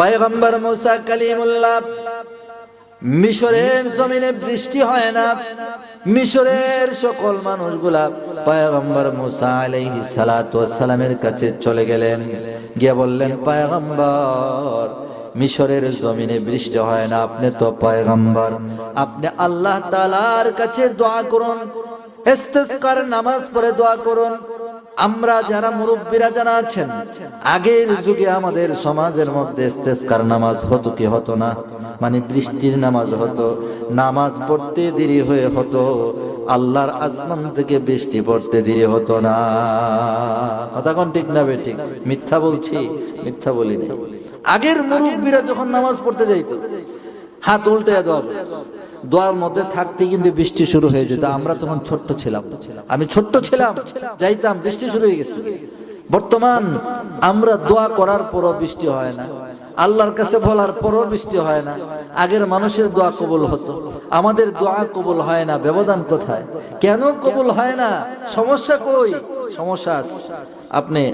পয়গম্বর মুসা কালিমুল্লাহ, মিশরের জমিনে বৃষ্টি হয় না। মিশরের সকল মানুষগুলা পয়গম্বর মুসা আলাইহিস সালাতু সালামের কাছে চলে গেলেন। গিয়ে বললেন, পয়গম্বর, মিশরের জমিনে বৃষ্টি হয় না, আপনি তো পয়গম্বর। আপনি আল্লাহ তাআলার কাছে দোয়া করুন, ইস্তিসকার নামাজ পড়ে দোয়া করুন আমরা যারা মুরব্বীরা যারা আছেন, আগের যুগে আমাদের সমাজের মধ্যে ইস্তেস্কার নামাজ হতো কি হতো না? মানে বৃষ্টির নামাজ হতো, নামাজ পড়তে দেরি হয়ে হতো, আল্লাহর আসমান থেকে বৃষ্টি পড়তে দেরি হতো না। কথা কোন ঠিক না বে ঠিক মিথ্যা বলছি, মিথ্যা বলিনি আগের মুরব্বীরা যখন নামাজ পড়তে যাইতো, হাত উল্টে করতো। দোয়ার মধ্যে থাকতে কিন্তু বৃষ্টি শুরু হয়ে যেত। আমরা তখন ছোট্ট ছিলাম। আমি ছোট্ট ছিলাম, যাইতাম, বৃষ্টি শুরু হয়ে গেছে। বর্তমান আমরা দোয়া করার পরও বৃষ্টি হয় না। আল্লাহর কাছে বলার পরও বৃষ্টি হয় না। আগের মানুষের দোয়া কবুল হতো। আমাদের দোয়া কবুল হয় না। ব্যবধান কোথায়? কেন কবুল হয় না? সমস্যা কই? সমস্যা। আপনি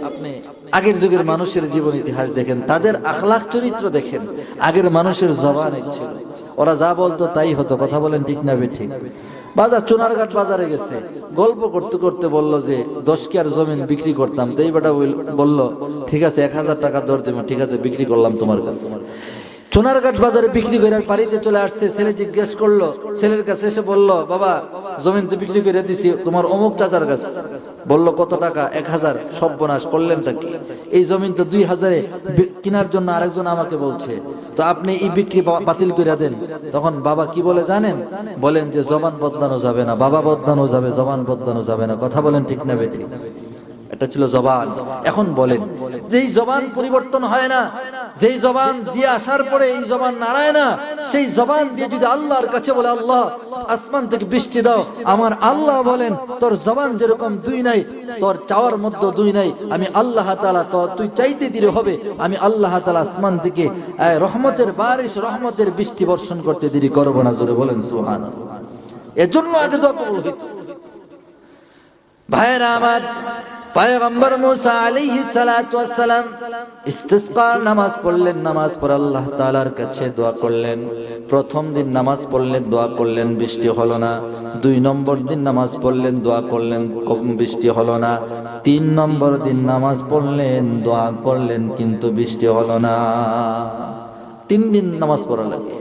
আগের যুগের মানুষের জীবন ইতিহাস দেখেন। তাদের আখলাখ চরিত্র দেখেন। আগের মানুষের জবান ছিল। ওরা যা বলতো তাই হতো, কথা বলেন ঠিক না বে ঠিক বাজার, চুনারঘাট বাজারে গেছে। গল্প করতে করতে বলল যে, দশ কেয়ার জমিন বিক্রি করতাম। তো এই বেটা বলল, ঠিক আছে, এক হাজার টাকা দর দেবো, ঠিক আছে, বিক্রি করলাম তোমার কাছে। চুনারঘাট বাজারে বিক্রি করে বাড়িতে চলে আসছে। ছেলে জিজ্ঞেস করল, ছেলের কাছে এসে বলল, বাবা, জমিন তো বিক্রি করে দিছি, তোমার অমুক চাচার কাছে। বলল, কত টাকা? এক হাজার। সর্বনাশ, করলেনটা কি? এই জমিন তো দুই হাজারে কেনার জন্য আরেকজন আমাকে বলছে, তো আপনি এই বিক্রি বাতিল করে দেন। তখন বাবা কি বলে জানেন? বলেন যে, জবান বদলানো যাবে না, বাবা বদলানো যাবে, জবান বদলানো যাবে না। কথা বলেন ঠিক না বেঠিক। এটা ছিল জবান। এখন বলেন, যেই জবান পরিবর্তন হয় না, যেই জবান দিয়ে আসার পরে এই জবান নাড়ায় না, সেই জবান দিয়ে যদি আল্লাহর কাছে বলে, আল্লাহ, আসমান থেকে বৃষ্টি দাও। আমার আল্লাহ বলেন, তোর জবান যেরকম দুই নাই, তোর চাওয়ার মধ্যে দুই নাই। আমি আল্লাহ তাআলা তো, তুই চাইতে দিলে হবে। আমি আল্লাহ তালা আসমান থেকে রহমতের বারিশ, রহমতের বৃষ্টি বর্ষণ করতে দেরি করব না। জোরে বলেন, সুবহানাল্লাহ। এজন্য আগে দোয়া কবুল হইতো। ভাইরা আমার পয়গম্বর মুসা আলাইহিস সালাতু ওয়াস সালাম ইস্তিসকার নামাজ পড়লেন, নামাজ পড়ে আল্লাহ তাআলার কাছে দোয়া করলেন। প্রথম দিন নামাজ পড়লেন, দোয়া করলেন, বৃষ্টি হলো না। দুই নম্বর দিন নামাজ পড়লেন, দোয়া করলেন বৃষ্টি হলো না। তিন নম্বর দিন নামাজ পড়লেন, দোয়া করলেন, কিন্তু বৃষ্টি হলো না। তিন দিন নামাজ পড়া লাগে।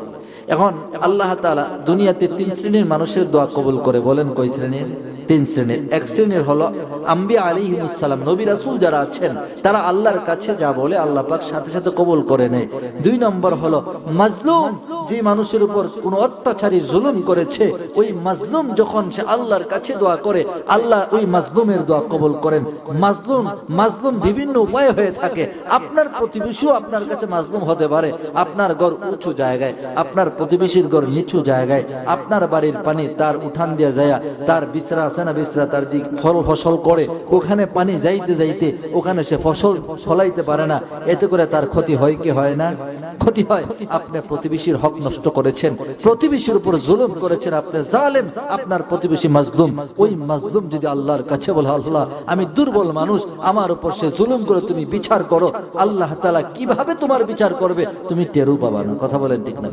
এখন আল্লাহ তাআলা দুনিয়াতে তিন শ্রেণির মানুষের দোয়া কবুল করে বলেন কই শ্রেণির? তিন শ্রেণির। এক শ্রেণির হলো আম্বিয়া আলিহিমুসালাম নবী রাসুল যারা আছেন, তারা আল্লাহর কাছে যা বলে আল্লাহ পাক সাথে সাথে কবুল করে নেয়। দুই নম্বর হলো মাজলুম। যে মানুষের উপর কোনো অত্যাচারী জুলুম করেছে, ওই মাজলুম যখন সে আল্লাহর কাছে দোয়া করে, আল্লাহ ওই মাজলুমের দোয়া কবুল করেন। মাজলুম মাজলুম বিভিন্ন উপায়ে হয়ে থাকে। আপনার প্রতিবেশীও আপনার কাছে মাজলুম হতে পারে। আপনার ঘর উঁচু জায়গায়, আপনার প্রতিবেশীর ঘর নিচু জায়গায়, আপনার বাড়ির পানি তার উঠান দিয়ে যায়, তার বিছরা আছে না বিছরা তার দিক ফল ফসল করে, ওখানে পানি যাইতে যাইতে ওখানে সে ফসল ফলাইতে পারে না। এতে করে তার ক্ষতি হয় কি হয় না? ক্ষতি হয়। আপনি প্রতিবেশীর হক নষ্ট করেছেন, প্রতিবেশীর উপর জুলুম করেছেন, আপনি জালেম, আপনার প্রতিবেশী মাজলুম। ওই মাজলুম যদি আল্লাহর কাছে বলে, আল্লাহ, আমি দুর্বল মানুষ, আমার উপর সে জুলুম করে তুমি বিচার করো, আল্লাহ তালা কীভাবে তোমার বিচার করবে? তুমি টেরু পাবা না। কথা বলেন ঠিক না।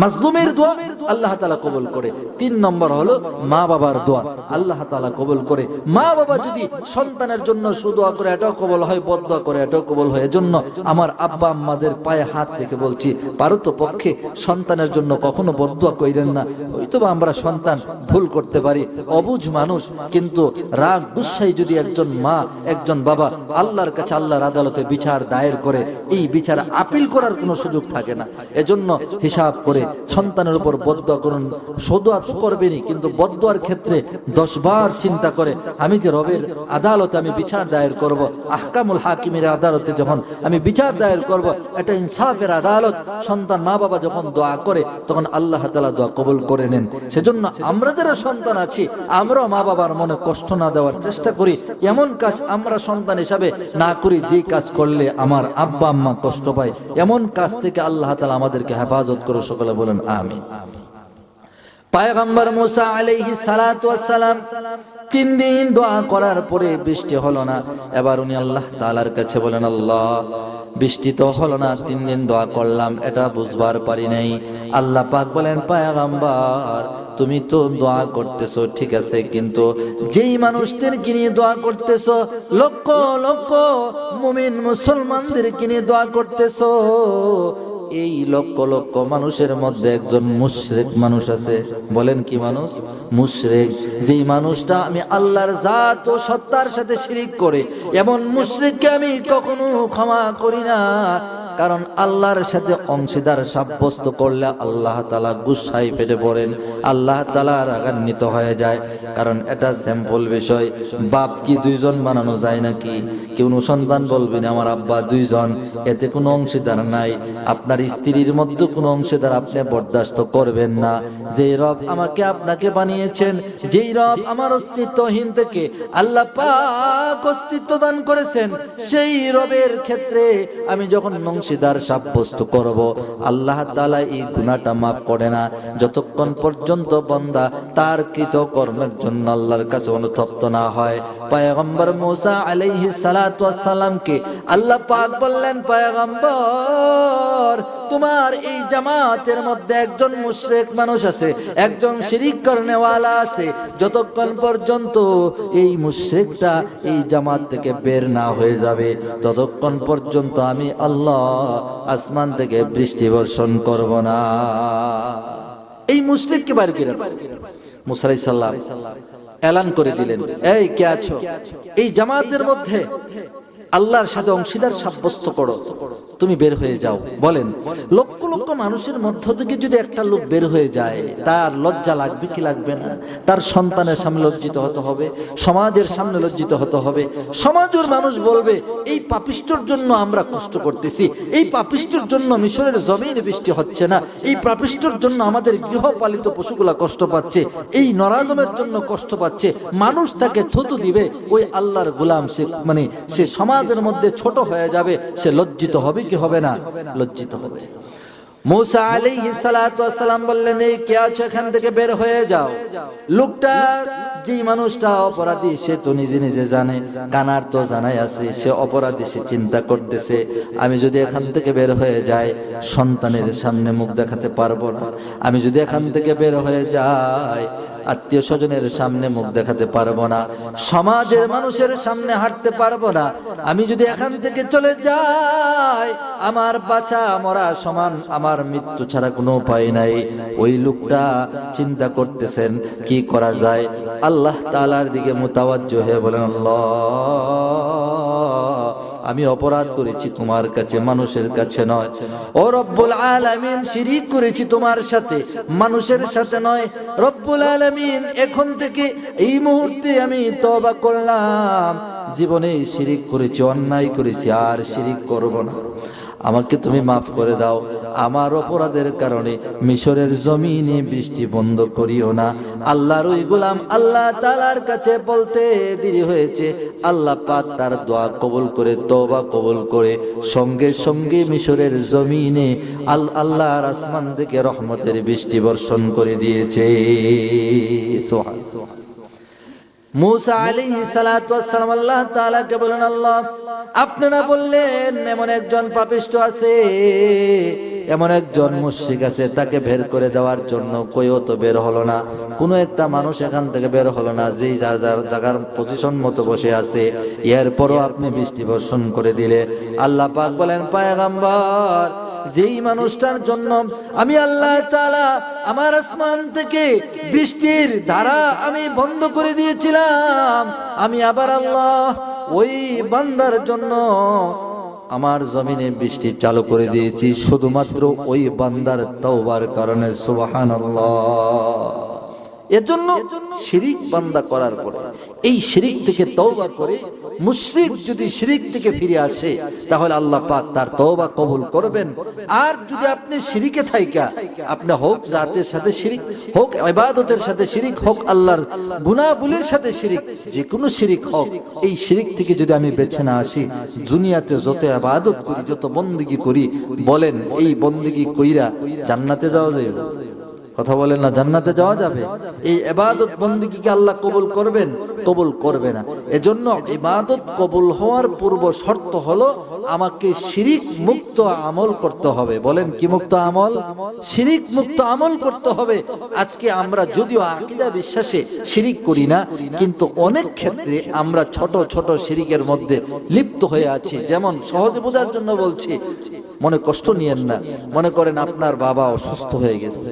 মাজলুমের দোয়া আল্লাহ তাআলা কবুল করে। তিন নম্বর হলো মা বাবার দোয়া, আল্লাহ তাআলা কবুল করে। মা বাবা যদি সন্তানের জন্য সুদোয়া করে, এটাও কবল হয়, বদদোয়া করে, এটাও কবল হয়। এজন্য আমার আব্বা আম্মাদের পায়ে হাত রেখে বলছি, পারত পক্ষে সন্তানের জন্য কখনো বদদোয়া কইরেন না। হয়তোবা আমরা সন্তান ভুল করতে পারি অবুঝ মানুষ, কিন্তু রাগ গুসাই যদি একজন মা, একজন বাবা আল্লাহর কাছে আল্লাহর আদালতে বিচার দায়ের করে, এই বিচার আপিল করার কোনো সুযোগ থাকে না। এজন্য হিসাব করে সন্তানের উপর বদদোয়া করুন। সদুয়া তো করবেনই, কিন্তু বদদোয়ার ক্ষেত্রে দশ বার চিন্তা করে, আমি যে রবের আদালতে আমি বিচার দায়ের করব, আহকামুল হাকিমের আদালতে যখন আমি বিচার দায়ের করব, এটা ইনসাফের আদালত। সন্তান মা বাবা যখন দোয়া করে, তখন আল্লাহ তাআলা দোয়া কবুল করে নেন। সেজন্য আমরা যারা সন্তান আছি, আমরাও মা বাবার মনে কষ্ট না দেওয়ার চেষ্টা করি। এমন কাজ আমরা সন্তান হিসাবে না করি যে কাজ করলে আমার আব্বা আম্মা কষ্ট পায়। এমন কাজ থেকে আল্লাহ তালা আমাদেরকে হেফাজত করে সকলে বলেন, আমিন। পায়গম্বর মুসা আলাইহি সালাম তিন দিন দোয়া করার পরে বৃষ্টি হলো না। এবার উনি আল্লাহ তাআলার কাছে বলেন, আল্লাহ, বৃষ্টি তো হলো না, তিন দিন দোয়া করলাম, এটা বুঝবার পারি নাই। আল্লাহ পাক বলেন, পায়গম্বর, তুমি তো দোয়া করতেছো, ঠিক আছে, কিন্তু যেই মানুষদেরকে নিয়ে দোয়া করতেছো, লক্ষ লক্ষ মুমিন মুসলমানদেরকে নিয়ে দোয়া করতেছো এই লক্ষ লক্ষ মানুষের মধ্যে একজন মুশরিক মানুষ আছে। বলেন কি মানুষ? মুশরিক। যেই মানুষটা আমি আল্লাহর জাত ও সত্তার সাথে শিরিক করে, এমন মুশরিককে আমি কখনো ক্ষমা করি না। কারণ আল্লাহর সাথে অংশীদার সাব্যস্ত করলে আল্লাহ তালা গুসাই ফেটে পড়েন, আল্লাহ তালা রাগান্বিত হয়ে যায়। কারণ এটা স্যাম্পল বিষয়। বাপ কি দুইজন বানানো যায় নাকি? কেউ সন্তান বলবেন আমার আব্বা দুইজন, এতে কোনো অংশীদার নাই। আপনার স্ত্রীর মধ্যে কোনো অংশীদার আপনি বরদাস্ত করবেন না। রব আমাকে আপনাকে বানিয়েছেন, যেই রব আমার অস্তিত্বহীন থেকে আল্লাহ পাক অস্তিত্ব দান করেছেন, সেই রবের ক্ষেত্রে আমি যখন অংশীদার সাব্যস্ত করব, আল্লাহ তাআলা এই গুনাহটা মাফ করে না। যতক্ষণ পর্যন্ত বন্দা তার কৃত কর্মের জন্য আল্লাহর কাছে অনুতপ্ত না হয়, পয়গম্বর মুসা আলাইহিস সালাতু সালামকে আল্লাহ পাক বললেন, পয়গম্বর, তোমার এই জামাতের মধ্যে একজন মুশরিক মানুষ আছে, একজন শিরিক করনেওয়ালা আছে। যতক্ষণ পর্যন্ত এই মুশরিকটা এই জামাত থেকে বের না হয়ে যাবে, ততক্ষণ পর্যন্ত আমি আল্লাহ আসমান থেকে বৃষ্টি বর্ষণ করব না। এই মুশরিককে বার করে দাও। মুসা এলান করে দিলেন এই কে আছো এই জামাতের মধ্যে আল্লাহর সাথে অংশীদার সাব্যস্ত করো। তুমি বের হয়ে যাও। বলেন, লক্ষ লক্ষ মানুষের মধ্য থেকে যদি একটা লোক বের হয়ে যায়, তার লজ্জা লাগবে কি লাগবে না? তার সন্তানের সামনে লজ্জিত হতে হবে, সমাজের সামনে লজ্জিত হতে হবে। সমাজের মানুষ বলবে, এই পাপিষ্টর জন্য আমরা কষ্ট করতেছি। এই পাপিষ্টর জন্য মিশরের জমিনে বৃষ্টি হচ্ছে না। এই পাপিষ্টর জন্য আমাদের গৃহপালিত পশুগুলা কষ্ট পাচ্ছে। এই নরাদমের জন্য কষ্ট পাচ্ছে। মানুষ তাকে থুতু দিবে, ওই আল্লাহর গোলাম সে মানে সে সমাজের মধ্যে ছোট হয়ে যাবে, সে লজ্জিত হবে কি হবে না? লজ্জিত হবে। মুসা ওয়াস সালাম বললেন, এই কে আছো এখান থেকে বের হয়ে যাও? লোকটা যে মানুষটা অপরাধী, সে তো নিজে নিজে জানে, কানার তো জানাই আছে, সে অপরাধী, সে চিন্তা করতেছে, আমি যদি এখান থেকে বের হয়ে যাই, সন্তানের সামনে মুখ দেখাতে পারব না। আমি যদি এখান থেকে বের হয়ে যাই আত্মীয় স্বজনের সামনে মুখ দেখাতে পারব না, সমাজের মানুষের সামনে হাঁটতে পারব না। আমি যদি এখান থেকে চলে যাই, আমার বাঁচা মরা সমান আমার মৃত্যু ছাড়া কোনো উপায় নাই। ওই লোকটা চিন্তা করতেছেন, কি করা যায়? আল্লাহ তালার দিকে মোতাবাজ্য হয়ে বলেন, আল্লাহ। আমি অপরাধ করেছি তোমার কাছে, মানুষের কাছে নয়। ও রব্বুল আলামিন, শিরিক করেছি তোমার সাথে, মানুষের সাথে নয়। রব্বুল আলামিন, এখন থেকে এই মুহূর্তে আমি তবা করলাম। জীবনে শিরিক করেছি, অন্যায় করেছি, আর শিরিক করব না। আমাকে তুমি মাফ করে দাও। আমার অপরাধের কারণে মিশরের জমিনে বৃষ্টি বন্ধ করিও না। আল্লাহর ওই গোলাম আল্লাহ তালার কাছে বলতে দেরি হয়েছে। আল্লাহ পাক তার দোয়া কবুল করে, তওবা কবুল করে, সঙ্গে সঙ্গে মিশরের জমিনে আল আল্লাহর আসমান থেকে রহমতের বৃষ্টি বর্ষণ করে দিয়েছে। সোহান মুসা আলী ওয়াসসালাম, আল্লাহ তাআলাকে বলেন আল্লাহ আপনারা বললেন এমন একজন পাপিষ্ট আছে, এমন একজন মুশরিক আছে, তাকে বের করে দেওয়ার জন্য কইও তো বের হলো না। কোনো একটা মানুষ এখান থেকে বের হলো না, যেই যার যার জায়গার পজিশন মতো বসে আছে। এরপরও আপনি বৃষ্টি বর্ষণ করে দিলে। আল্লাহ পাক বলেন, পায়গাম্বর যেই মানুষটার জন্য আমি আল্লাহ তাআলা আমার আসমান থেকে বৃষ্টির ধারা আমি বন্ধ করে দিয়েছিলাম। আমি আবার আল্লাহ ওই বান্দার জন্য আমার জমিনে বৃষ্টি চালু করে দিয়েছি, শুধুমাত্র ওই বান্দার তওবার কারণে, সুবহানাল্লাহ। এজন্য শিরিক বান্দা করার পরে এই শিরিক থেকে তওবা করে মুশরিক যদি শিরিক থেকে ফিরে আসে, তাহলে আল্লাহ পাক তার তওবা কবুল করবেন। আর যদি আপনি শিরিকে থাইকা, আপনি হোক জাতের সাথে শিরিক, হোক ইবাদতের সাথে শিরিক, হোক আল্লাহর গুনাহগুলির সাথে শিরিক যে কোনো শিরিক হোক, এই শিরিক থেকে যদি আমি বেছে না আসি, দুনিয়াতে যত ইবাদত করি, যত বন্দিগি করি, বলেন এই বন্দিগি কইরা জান্নাতে যাওয়া যায় কথা বলেন না, জান্নাতে যাওয়া যাবে। এই এবাদত বন্দিকে কি আল্লাহ কবুল করবেন? কবুল করবে না। এজন্য ইবাদত কবুল হওয়ার পূর্ব শর্ত হলো আমাকে শিরিক মুক্ত আমল করতে হবে। বলেন কি মুক্ত আমল? শিরিক মুক্ত আমল করতে হবে। আজকে আমরা যদিও আকীদা বিশ্বাসে শিরিক করি না, কিন্তু অনেক ক্ষেত্রে আমরা ছোট ছোট শিরিকের মধ্যে লিপ্ত হয়ে আছি। যেমন সহজে বোঝার জন্য বলছি, মনে কষ্ট নিয়েন না। মনে করেন আপনার বাবা অসুস্থ হয়ে গেছে।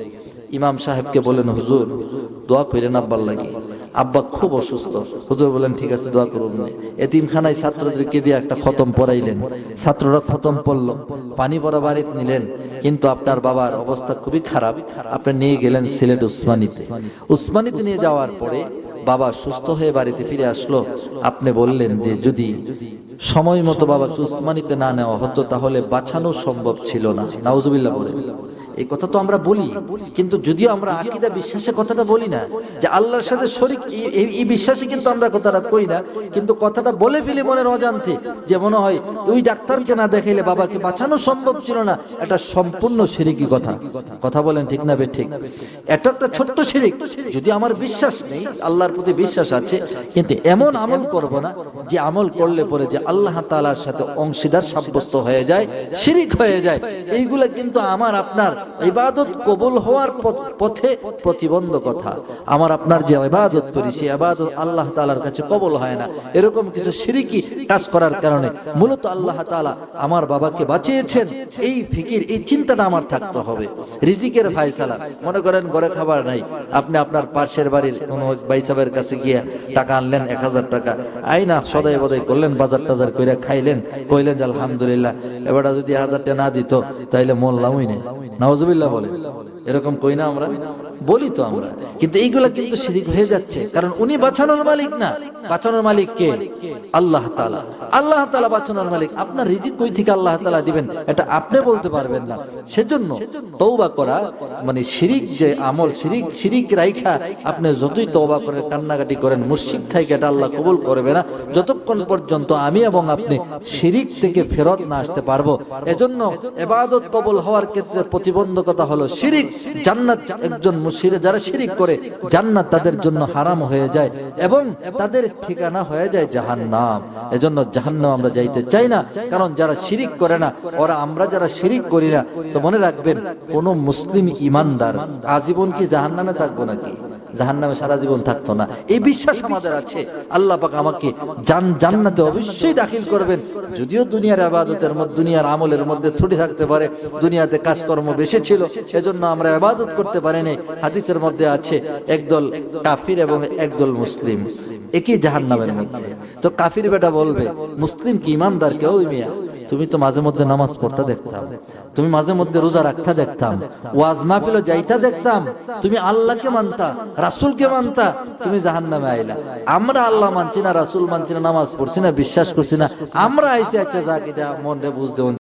ইমাম সাহেবকে বলেন, হুজুর, দোয়া করেন আব্বার লাগে। আব্বা খুব অসুস্থ। হুজুর বলেন, ঠিক আছে, দোয়া করুন এতিমখানায় ছাত্রদেরকে দিয়ে একটা খতম পড়াইলেন। ছাত্ররা খতম পড়ল। পানি পড়া বাড়িতে নিলেন। কিন্তু আপনার বাবার অবস্থা খুবই খারাপ। আপনি নিয়ে গেলেন সিলেট উসমানিতে। উসমানিতে নিয়ে যাওয়ার পরে বাবা সুস্থ হয়ে বাড়িতে ফিরে আসলো। আপনি বললেন যে, যদি সময় মতো বাবাকে উসমানিতে না নেওয়া হতো, তাহলে বাঁচানো সম্ভব ছিল না। নাউজুবিল্লাহ বলেন। এই কথা তো আমরা বলি, কিন্তু যদিও আমরা আকিদা বিশ্বাসের কথাটা বলি না, যে আল্লাহর সাথে শরিক, এই- বিশ্বাসে কিন্তু আমরা কথাটা কই না, কিন্তু কথাটা বলে ফেলি মনের অজান্তে, যে মনে হয় ওই ডাক্তারকে না দেখাইলে বাবাকে বাঁচানো সম্ভব ছিল না, এটা সম্পূর্ণ শিরিকি কথা। কথা বলেন ঠিক না বে ঠিক এটা একটা ছোট্ট শিরিক যদি আমার বিশ্বাস নেই, আল্লাহর প্রতি বিশ্বাস আছে, কিন্তু এমন আমল করব না, যে আমল করলে পরে যে আল্লাহ তাআলার সাথে অংশীদার সাব্যস্ত হয়ে যায় শিরিক হয়ে যায়, এইগুলা কিন্তু আমার, আপনার ইবাদত কবুল হওয়ার পথে প্রতিবন্ধকতা। আমার আপনার যে ইবাদত করি, সেই ইবাদত আল্লাহ তাআলার কাছে কবুল হয় না। এরকম কিছু শিরিকি কাজ করার কারণে মূলত আল্লাহ তাআলা আমার বাবাকে বাঁচিয়েছেন। এই ফিকির, এই চিন্তাটা আমার থাকতে হবে। রিজিকের ফায়সালা। মনে করেন, ঘরে খাবার নাই। আপনি আপনার পাশের বাড়ির কোনো বাইসাবের কাছে গিয়ে টাকা আনলেন এক হাজার টাকা। আই না, সদাই বদাই করলেন, বাজার টাজার করে খাইলেন, কইলেন যে আলহামদুলিল্লাহ এবার যদি হাজারটা না দিত, তাইলে মোল্লামই নেই নওয়াজুবিল্লাহ বলে। এরকম কই না আমরা? বলি তো আমরা। কিন্তু এইগুলা কিন্তু শিরিক হয়ে যাচ্ছে। কারণ উনি বাঁচানোর মালিক না। বাঁচানোর মালিক কে? আল্লাহ তাআলা। আল্লাহ তাআলা বাঁচানোর মালিক। আপনার রিজিক কই থেকে আল্লাহ তাআলা দিবেন? এটা আপনি বলতে পারবেন না। সেজন্য তওবা করা মানে শিরিক যে আমল, শিরিক শিরিক রাইখা, আপনি যতই তওবা করে, কান্নাকাটি করেন, মুশরিক থেকে এটা আল্লাহ কবুল করবে না। যতক্ষণ পর্যন্ত আমি এবং আপনি শিরিক থেকে ফেরত না আসতে পারব। এজন্য এবাদত কবুল হওয়ার ক্ষেত্রে প্রতিবন্ধকতা হলো শিরিক। জান্নাত একজন মুশরিক যারা শিরিক করে, জান্নাত তাদের জন্য হারাম হয়ে যায় এবং তাদের ঠিকানা হয়ে যায় জাহান্নাম। এজন্য জাহান্নাম আমরা যাইতে চাই না, কারণ যারা শিরিক করে না, ওরা আমরা যারা শিরিক করি না, তো মনে রাখবেন, কোন মুসলিম ইমানদার আজীবন কি জাহান্নামে থাকব নাকি? জাহান নামে সারা জীবন থাকতো না। এই বিশ্বাস আমাদের আছে। আল্লাহ পাক আমাকে জান, জান্নাতে অবশ্যই দাখিল করবেন। যদিও দুনিয়ার আবাদতের মধ্যে, দুনিয়ার আমলের মধ্যে ত্রুটি থাকতে পারে, দুনিয়াতে কাজকর্ম বেশি ছিল সেজন্য আমরা আবাদত করতে পারিনি। হাদিসের মধ্যে আছে, একদল কাফির এবং একদল মুসলিম। একই জাহান নামের মধ্যে। তো কাফির বেটা বলবে, মুসলিম কি ইমানদার? কেউ মিয়া? তুমি তো মাঝে মধ্যে নামাজ পড়তে দেখতাম। তুমি মাঝে মধ্যে রোজা রাখতে দেখতাম। ওয়াজ মাহফিল যাইতা দেখতাম। তুমি আল্লাহকে মানতা, রাসূলকে মানতা, তুমি জাহান্নামে আইলা। আমরা আল্লাহ মানছি না, রাসূল মানছি না, নামাজ পড়ছি না, বিশ্বাস করছি না। আমরা আইছি আচ্ছা কি যা মনে বুঝ দেন